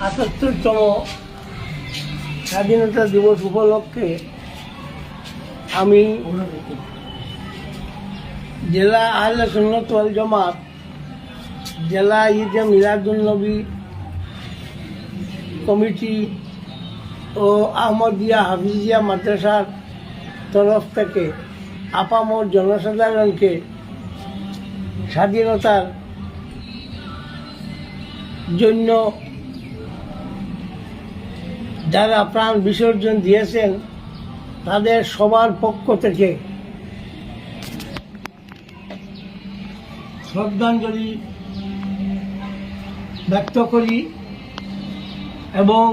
আটাত্তরতম স্বাধীনতা দিবস উপলক্ষে আমি জেলা আহলে সুন্নত ওয়াল জামাত, জেলা ঈদে মিলাদুলনবী কমিটি ও আহমদিয়া হাফিজিয়া মাদ্রাসার তরফ থেকে আপামর জনসাধারণকে স্বাধীনতার জন্য যারা প্রাণ বিসর্জন দিয়েছেন, তাদের সবার পক্ষ থেকে শ্রদ্ধাঞ্জলি ব্যক্ত করি এবং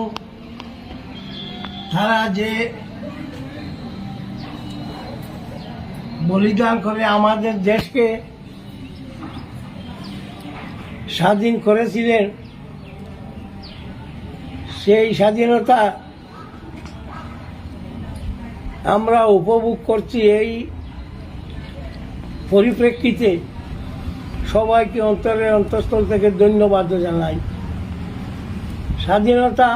তারা যে বলিদান করে আমাদের দেশকে স্বাধীন করেছিলেন সেই স্বাধীনতা আমরা উপভোগ করছি এই পরিপ্রেক্ষিতে সবাইকে অন্তরের অন্তঃস্থল থেকে ধন্যবাদ জানাই। স্বাধীনতা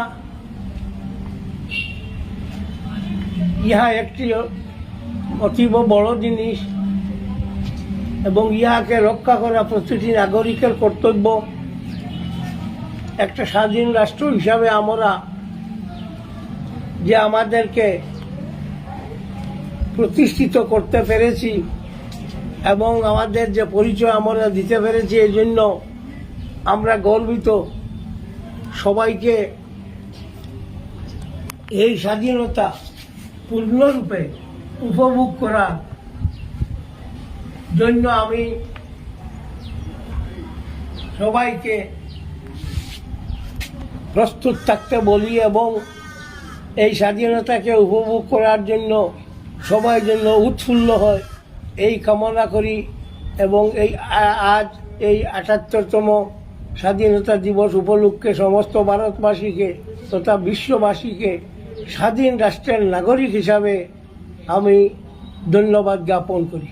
ইহা একটি অতীব বড় জিনিস এবং ইহাকে রক্ষা করা প্রতিটি নাগরিকের কর্তব্য। একটা স্বাধীন রাষ্ট্র হিসাবে আমরা যে আমাদেরকে প্রতিষ্ঠিত করতে পেরেছি এবং আমাদের যে পরিচয় আমরা দিতে পেরেছি, এই জন্য আমরা গর্বিত। সবাইকে এই স্বাধীনতা পূর্ণরূপে উপভোগ করার জন্য আমি সবাইকে প্রস্তুত থাকতে বলি এবং এই স্বাধীনতাকে উপভোগ করার জন্য সবাই জন্য উৎফুল্ল হয়, এই কামনা করি এবং এই আজ এই আটাত্তরতম স্বাধীনতা দিবস উপলক্ষে সমস্ত ভারতবাসীকে তথা বিশ্ববাসীকে স্বাধীন রাষ্ট্রের নাগরিক হিসাবে আমি ধন্যবাদ জ্ঞাপন করি।